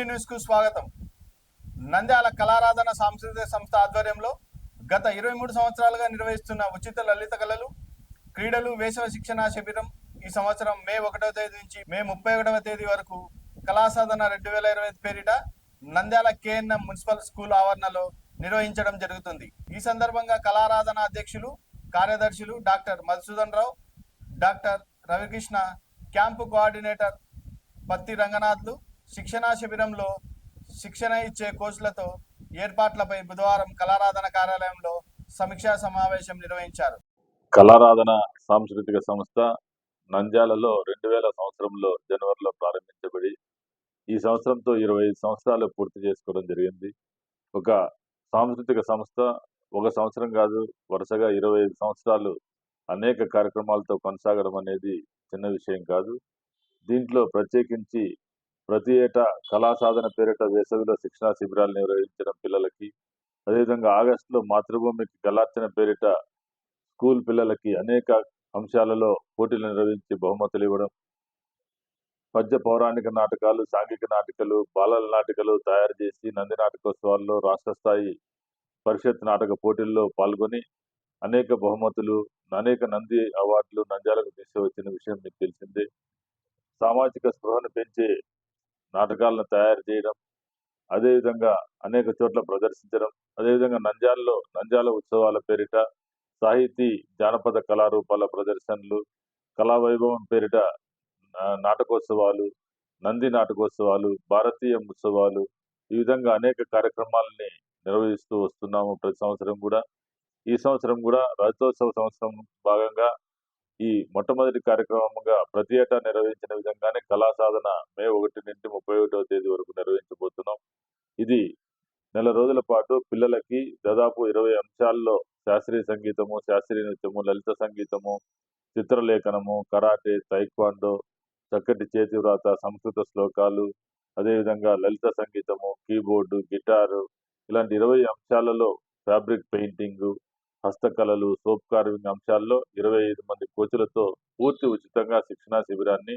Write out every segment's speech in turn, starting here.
న్యూస్కు స్వాగతం. నంద్యాల కళారాధన సాంస్కృతిక సంస్థ ఆధ్వర్యంలో గత ఇరవై మూడు సంవత్సరాలుగా నిర్వహిస్తున్న ఉచిత లలిత కళలు క్రీడలు వేసవ శిక్షణ శిబిరం ఈ సంవత్సరం మే ఒకటవ తేదీ నుంచి మే ముప్పై ఒకటవ తేదీ వరకు కళాసాధన రెండు వేల ఇరవై ఐదు పేరిట నంద్యాల కేఎన్ఎం మున్సిపల్ స్కూల్ ఆవరణలో నిర్వహించడం జరుగుతుంది. ఈ సందర్భంగా కళారాధన అధ్యక్షులు కార్యదర్శులు doctor Madhusudan Rao doctor Ravikrishna camp coordinator Patti రంగనాథ్లు శిక్షణా శిబిరంలో శిక్షణ ఇచ్చే కోచ్లతో ఏర్పాట్లపై బుధవారం కళారాధన కార్యాలయంలో సమీక్షా సమావేశం నిర్వహించారు. కళారాధన సాంస్కృతిక సంస్థ నంద్యాలలో రెండు వేల సంవత్సరంలో జనవరిలో ప్రారంభించబడి ఈ సంవత్సరంతో ఇరవై ఐదు సంవత్సరాలు పూర్తి చేసుకోవడం జరిగింది. ఒక సాంస్కృతిక సంస్థ ఒక సంవత్సరం కాదు వరుసగా ఇరవై ఐదు సంవత్సరాలు అనేక కార్యక్రమాలతో కొనసాగడం అనేది చిన్న విషయం కాదు. దీంట్లో ప్రత్యేకించి ప్రతి ఏటా కళా సాధన పేరిట వేసవిలో శిక్షణా శిబిరాలు నిర్వహించడం పిల్లలకి అదేవిధంగా ఆగస్టులో మాతృభూమికి కళార్చన పేరిట స్కూల్ పిల్లలకి అనేక అంశాలలో పోటీలు నిర్వహించి బహుమతులు ఇవ్వడం పద్య పౌరాణిక నాటకాలు సాంఘిక నాటికలు బాలల నాటికలు తయారు చేసి నంది నాటకోత్సవాల్లో రాష్ట్ర స్థాయి పరిషత్ నాటక పోటీల్లో పాల్గొని అనేక బహుమతులు అనేక నంది అవార్డులు నంద్యాలకు తీసుకువచ్చిన విషయం మీకు తెలిసిందే. సామాజిక స్పృహను పెంచే నాటకాలను తయారు చేయడం అదేవిధంగా అనేక చోట్ల ప్రదర్శించడం అదేవిధంగా నంజాల్లో నంజాల ఉత్సవాల పేరిట సాహితీ జానపద కళారూపాల ప్రదర్శనలు కళా వైభవం పేరిట నాటకోత్సవాలు నంది నాటకోత్సవాలు భారతీయ ఉత్సవాలు ఈ విధంగా అనేక కార్యక్రమాలని నిర్వహిస్తూ వస్తున్నాము ప్రతి సంవత్సరం కూడా. ఈ సంవత్సరం కూడా రజతోత్సవ సంవత్సరం భాగంగా ఈ మొట్టమొదటి కార్యక్రమంగా ప్రతి ఏటా నిర్వహించిన విధంగానే కళా సాధన మే ఒకటి నుండి ముప్పై ఒకటవ తేదీ వరకు నిర్వహించబోతున్నాం. ఇది నెల రోజుల పాటు పిల్లలకి దాదాపు ఇరవై అంశాల్లో శాస్త్రీయ సంగీతము శాస్త్రీయ నృత్యము లలిత సంగీతము చిత్రలేఖనము కరాటే తైక్వాండో చక్కటి చేతి వ్రాత సంస్కృత శ్లోకాలు అదేవిధంగా లలిత సంగీతము కీబోర్డు గిటారు ఇలాంటి ఇరవై అంశాలలో ఫ్యాబ్రిక్ పెయింటింగు హస్తకళలు సోప్ కార్వింగ్ అంశాల్లో ఇరవై ఐదు మంది కోచులతో పూర్తి ఉచితంగా శిక్షణా శిబిరాన్ని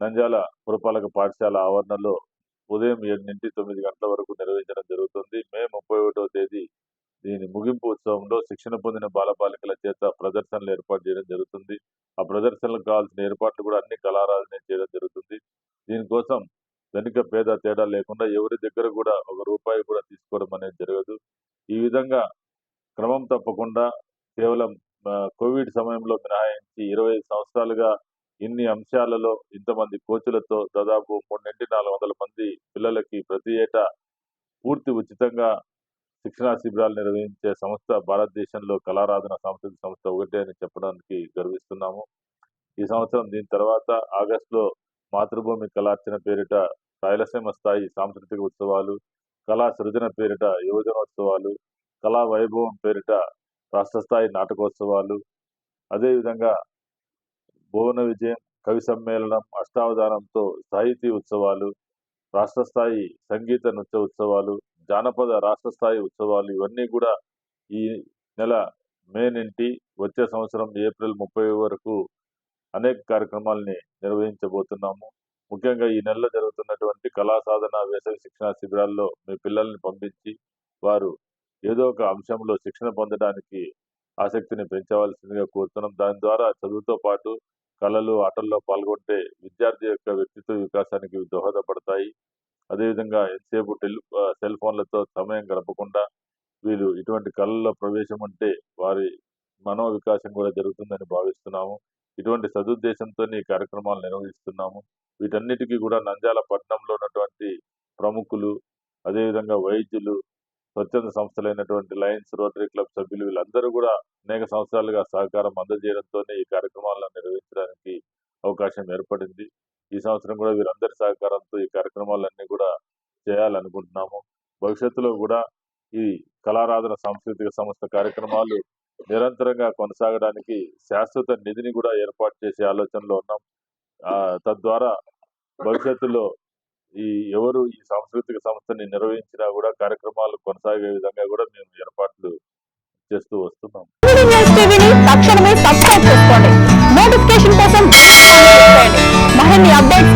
నంజాల పురపాలక పాఠశాల ఆవరణలో ఉదయం ఏడు నుండి తొమ్మిది గంటల వరకు నిర్వహించడం జరుగుతుంది. మే ముప్పై ఒకటో తేదీ దీని ముగింపు ఉత్సవంలో శిక్షణ పొందిన బాలబాలికల చేత ప్రదర్శనలు ఏర్పాటు చేయడం జరుగుతుంది. ఆ ప్రదర్శనలకు కావాల్సిన ఏర్పాట్లు కూడా అన్ని కళారాధన చేయడం జరుగుతుంది. దీనికోసం ధనిక పేద తేడా లేకుండా ఎవరి దగ్గర కూడా ఒక రూపాయి కూడా తీసుకోవడం అనేది జరగదు. ఈ విధంగా క్రమం తప్పకుండా కేవలం కోవిడ్ సమయంలో మినహాయించి ఇరవై ఐదు సంవత్సరాలుగా ఇన్ని అంశాలలో ఇంతమంది కోచులతో దాదాపు మూడు నాలుగు వందల మంది పిల్లలకి ప్రతి ఏటా పూర్తి ఉచితంగా శిక్షణా శిబిరాలు నిర్వహించే సంస్థ భారతదేశంలో కళారాధన సాంస్కృతిక సంస్థ ఒకటే అని చెప్పడానికి గర్విస్తున్నాము. ఈ సంవత్సరం దీని తర్వాత ఆగస్టులో మాతృభూమి కళార్చన పేరిట రాయలసీమ స్థాయి సాంస్కృతిక ఉత్సవాలు కళా సృజన పేరిట యువజనోత్సవాలు కళా వైభవం పేరిట రాష్ట్ర స్థాయి నాటకోత్సవాలు అదేవిధంగా భువన విజయం కవి సమ్మేళనం అష్టావధానంతో సాహితీ ఉత్సవాలు రాష్ట్ర స్థాయి సంగీత నృత్య ఉత్సవాలు జానపద రాష్ట్ర స్థాయి ఉత్సవాలు ఇవన్నీ కూడా ఈ నెల మే నుండి వచ్చే సంవత్సరం ఏప్రిల్ ముప్పై వరకు అనేక కార్యక్రమాలని నిర్వహించబోతున్నాము. ముఖ్యంగా ఈ నెలలో జరుగుతున్నటువంటి కళా సాధన వేసవి శిక్షణ శిబిరాల్లో మీ పిల్లల్ని పంపించి వారు ఏదో ఒక అంశంలో శిక్షణ పొందడానికి ఆసక్తిని పెంచవలసిందిగా కోరుతున్నాం. దాని ద్వారా చదువుతో పాటు కళలు ఆటల్లో పాల్గొంటే విద్యార్థి యొక్క వ్యక్తిత్వ వికాసానికి దోహదపడతాయి. అదేవిధంగా ఎంతసేపు టెలి సెల్ ఫోన్లతో సమయం గడపకుండా వీళ్ళు ఇటువంటి కళల్లో ప్రవేశం అంటే వారి మనో వికాసం కూడా జరుగుతుందని భావిస్తున్నాము. ఇటువంటి సదుద్దేశంతో ఈ కార్యక్రమాలు నిర్వహిస్తున్నాము. వీటన్నిటికీ కూడా నంద్యాల పట్టణంలో ఉన్నటువంటి ప్రముఖులు అదేవిధంగా వైద్యులు స్వచ్ఛంద సంస్థలైనటువంటి లయన్స్ రోటరీ క్లబ్ సభ్యులు వీళ్ళందరూ కూడా అనేక సంవత్సరాలుగా సహకారం అందజేయడంతోనే ఈ కార్యక్రమాలను నిర్వహించడానికి అవకాశం ఏర్పడింది. ఈ సంవత్సరం కూడా వీరందరి సహకారంతో ఈ కార్యక్రమాలన్నీ కూడా చేయాలనుకుంటున్నాము. భవిష్యత్తులో కూడా ఈ కళారాధన సాంస్కృతిక సంస్థ కార్యక్రమాలు నిరంతరంగా కొనసాగడానికి శాశ్వత నిధిని కూడా ఏర్పాటు చేసే ఆలోచనలో ఉన్నాం. తద్వారా భవిష్యత్తులో ఈ ఎవరు ఈ సాంస్కృతిక సంస్థని నిర్వహించినా కూడా కార్యక్రమాలు కొనసాగే విధంగా కూడా మేము ఏర్పాట్లు చేస్తూ వస్తున్నాం. నోటిఫికేషన్ కోసం అప్డేట్స్